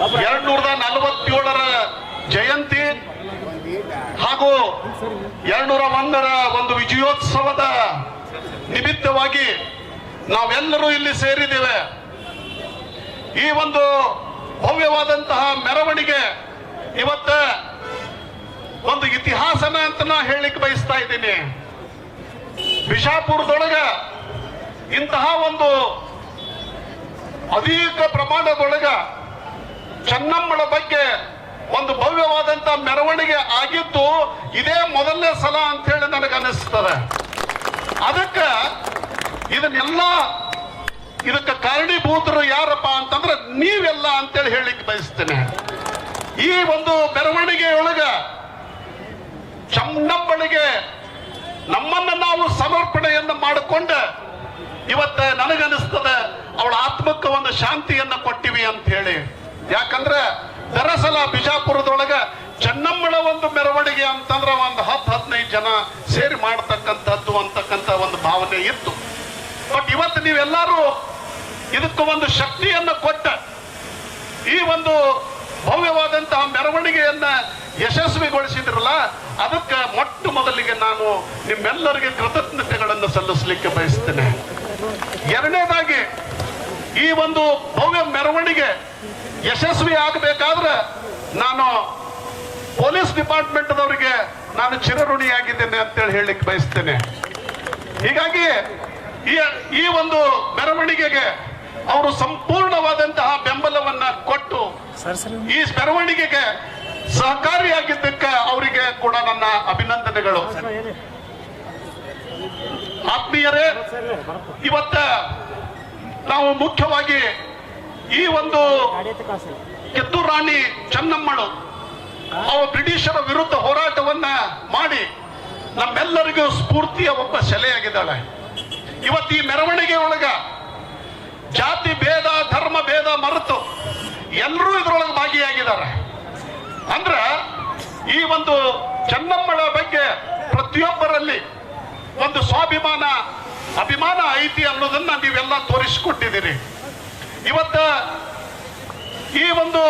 ಎರಡ್ ನೂರದ ನಲವತ್ತೇಳರ ಜಯಂತಿ ಹಾಗೂ ಎರಡ್ನೂರ ಒಂದರ ಒಂದು ವಿಜಯೋತ್ಸವದ ನಿಮಿತ್ತವಾಗಿ ನಾವೆಲ್ಲರೂ ಇಲ್ಲಿ ಸೇರಿದ್ದೇವೆ. ಈ ಒಂದು ಭವ್ಯವಾದಂತಹ ಮೆರವಣಿಗೆ ಇವತ್ತ ಒಂದು ಇತಿಹಾಸನ ಅಂತ ನಾ ಹೇಳಲಿಕ್ಕೆ ಬಯಸ್ತಾ ಇದ್ದೀನಿ. ಬಿಜಾಪುರದೊಳಗ ಇಂತಹ ಒಂದು ಅಧಿಕ ಪ್ರಮಾಣದೊಳಗ ಚೆನ್ನಮ್ಮಳ ಬಗ್ಗೆ ಒಂದು ಭವ್ಯವಾದಂತ ಮೆರವಣಿಗೆ ಆಗಿತ್ತು. ಇದೇ ಮೊದಲನೇ ಸಲ ಅಂತ ಹೇಳಿ ನನಗೆ ಅನಿಸ್ತದೆ. ಅದಕ್ಕೆ ಇದನ್ನೆಲ್ಲ ಇದಕ್ಕೆ ಕಾರಣೀಭೂತರು ಯಾರಪ್ಪ ಅಂತಂದ್ರೆ ನೀವೆಲ್ಲ ಅಂತೇಳಿ ಹೇಳಿಕ್ ಬಯಸ್ತೇನೆ. ಈ ಒಂದು ಮೆರವಣಿಗೆಯೊಳಗ ಚನ್ನಮ್ಮಳಿಗೆ ನಮ್ಮನ್ನ ನಾವು ಸಮರ್ಪಣೆಯನ್ನು ಮಾಡಿಕೊಂಡ. ಇವತ್ತ ನನಗನಿಸ್ತದೆ, ಅವಳ ಆತ್ಮಕ್ಕೆ ಒಂದು ಶಾಂತಿಯನ್ನ ಕೊಟ್ಟಿವಿ ಅಂತ ಹೇಳಿ. ಯಾಕಂದ್ರೆ ದರಸಲ ಬಿಜಾಪುರದೊಳಗ ಚೆನ್ನಮ್ಮಳ ಒಂದು ಮೆರವಣಿಗೆ ಅಂತಂದ್ರೆ ಒಂದು ಹತ್ತು ಹದಿನೈದು ಜನ ಸೇರಿ ಮಾಡ್ತಕ್ಕಂಥದ್ದು ಅಂತಕ್ಕಂಥ ಒಂದು ಭಾವನೆ ಇತ್ತು. ಬಟ್ ಇವತ್ತು ನೀವೆಲ್ಲರೂ ಇದಕ್ಕೆ ಒಂದು ಶಕ್ತಿಯನ್ನು ಕೊಟ್ಟ ಈ ಒಂದು ಭವ್ಯವಾದಂತಹ ಮೆರವಣಿಗೆಯನ್ನ ಯಶಸ್ವಿಗೊಳಿಸಿದ್ರಲ್ಲ, ಅದಕ್ಕೆ ಮೊಟ್ಟ ಮೊದಲಿಗೆ ನಾನು ನಿಮ್ಮೆಲ್ಲರಿಗೆ ಕೃತಜ್ಞತೆಗಳನ್ನು ಸಲ್ಲಿಸಲಿಕ್ಕೆ ಬಯಸ್ತೇನೆ. ಎರಡನೇದಾಗಿ ಈ ಒಂದು ಭವ್ಯ ಮೆರವಣಿಗೆ ಯಶಸ್ವಿ ಆಗಬೇಕಾದ್ರೆ ನಾನು ಪೊಲೀಸ್ ಡಿಪಾರ್ಟ್ಮೆಂಟ್ದವರಿಗೆ ನಾನು ಚಿರಋಣಿಯಾಗಿದ್ದೇನೆ ಅಂತೇಳಿ ಹೇಳಲಿಕ್ಕೆ ಬಯಸ್ತೇನೆ. ಹೀಗಾಗಿ ಈ ಈ ಒಂದು ಮೆರವಣಿಗೆಗೆ ಅವರು ಸಂಪೂರ್ಣವಾದಂತಹ ಬೆಂಬಲವನ್ನ ಕೊಟ್ಟು ಈ ಮೆರವಣಿಗೆಗೆ ಸಹಕಾರಿಯಾಗಿದ್ದಕ್ಕೆ ಅವರಿಗೆ ಕೂಡ ನನ್ನ ಅಭಿನಂದನೆಗಳು. ಆತ್ಮೀಯರೇ ಇವತ್ತ ನಾವು ಮುಖ್ಯವಾಗಿ ಈ ಒಂದು ಕಿತ್ತೂರು ರಾಣಿ ಚೆನ್ನಮ್ಮಳು ಅವ ಬ್ರಿಟಿಷರ ವಿರುದ್ಧ ಹೋರಾಟವನ್ನ ಮಾಡಿ ನಮ್ಮೆಲ್ಲರಿಗೂ ಸ್ಫೂರ್ತಿಯ ಒಬ್ಬ ಸೆಲೆಯಾಗಿದ್ದಾಳೆ. ಇವತ್ತು ಈ ಮೆರವಣಿಗೆ ಒಳಗ ಜಾತಿ ಭೇದ ಧರ್ಮ ಭೇದ ಮರೆತು ಎಲ್ಲರೂ ಇದರೊಳಗೆ ಭಾಗಿಯಾಗಿದ್ದಾರೆ. ಅಂದ್ರ ಈ ಒಂದು ಚೆನ್ನಮ್ಮಳ ಬಗ್ಗೆ ಪ್ರತಿಯೊಬ್ಬರಲ್ಲಿ ಒಂದು ಸ್ವಾಭಿಮಾನ ಅಭಿಮಾನ ಐತಿ ಅನ್ನೋದನ್ನ ನೀವೆಲ್ಲ ತೋರಿಸಿಕೊಟ್ಟಿದ್ದೀರಿ. ಇವತ್ತ ಈ ಒಂದು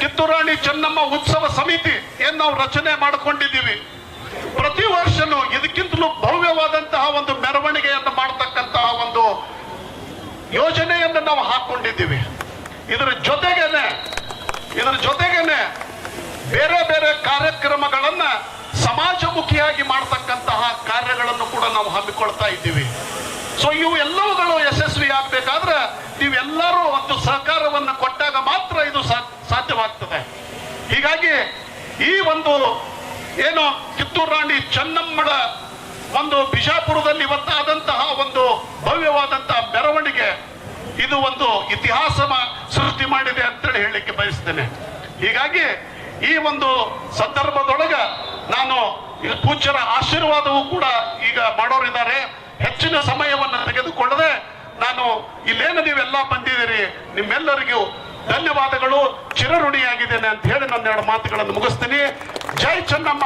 ಕಿತ್ತೂರಾಣಿ ಚೆನ್ನಮ್ಮ ಉತ್ಸವ ಸಮಿತಿ ಏನ್ ನಾವು ರಚನೆ ಮಾಡಿಕೊಂಡಿದ್ದೀವಿ. ಪ್ರತಿ ವರ್ಷನೂ ಇದಕ್ಕಿಂತಲೂ ಭವ್ಯವಾದಂತಹ ಒಂದು ಮೆರವಣಿಗೆಯನ್ನು ಮಾಡತಕ್ಕಂತಹ ಒಂದು ಯೋಜನೆಯನ್ನು ನಾವು ಹಾಕೊಂಡಿದ್ದೀವಿ. ಇದರ ಜೊತೆಗೇನೆ ಇದರ ಜೊತೆಗೇನೆ ಬೇರೆ ಬೇರೆ ಕಾರ್ಯಕ್ರಮಗಳನ್ನ ಸಮಾಜಮುಖಿಯಾಗಿ ಮಾಡತಕ್ಕಂತಹ ಕಾರ್ಯಗಳನ್ನು ಕೂಡ ನಾವು ಹಮ್ಮಿಕೊಳ್ತಾ ಇದ್ದೀವಿ. ಸೊ ಇವು ಎಲ್ಲವುಗಳು ಯಶಸ್ವಿ ಆಗ್ಬೇಕಾದ್ರೆ ಸಹಕಾರವನ್ನು ಕೊಟ್ಟಾಗ ಮಾತ್ರ ಇದು ಸಾಧ್ಯವಾಗ್ತದೆ. ಹೀಗಾಗಿ ಈ ಒಂದು ಏನು ಕಿತ್ತೂರು ರಾಣಿ ಚೆನ್ನಮ್ಮಳ ಒಂದು ಬಿಜಾಪುರದಲ್ಲಿ ಇವತ್ತಾದಂತಹ ಒಂದು ಭವ್ಯವಾದಂತಹ ಮೆರವಣಿಗೆ ಇದು ಒಂದು ಇತಿಹಾಸ ಸೃಷ್ಟಿ ಮಾಡಿದೆ ಅಂತೇಳಿ ಹೇಳಲಿಕ್ಕೆ ಬಯಸ್ತೇನೆ. ಹೀಗಾಗಿ ಈ ಒಂದು ಸಂದರ್ಭದೊಳಗ ನಾನು ಪೂಜ್ಯರ ಆಶೀರ್ವಾದವೂ ಕೂಡ ಈಗ ಮಾಡೋರಿದ್ದಾರೆ. ಹೆಚ್ಚಿನ ಸಮಯವನ್ನು ತೆಗೆದುಕೊಳ್ಳದೆ ನಾನು ಇಲ್ಲೇನು ನೀವೆಲ್ಲ ಬಂದಿದ್ದೀರಿ, ನಿಮ್ಮೆಲ್ಲರಿಗೂ ಧನ್ಯವಾದಗಳು, ಚಿರಋಣಿಯಾಗಿದ್ದೇನೆ ಅಂತ ಹೇಳಿ ನನ್ನ ಎರಡು ಮಾತುಗಳನ್ನು ಮುಗಿಸ್ತೀನಿ. ಜೈ ಚೆನ್ನಮ್ಮ.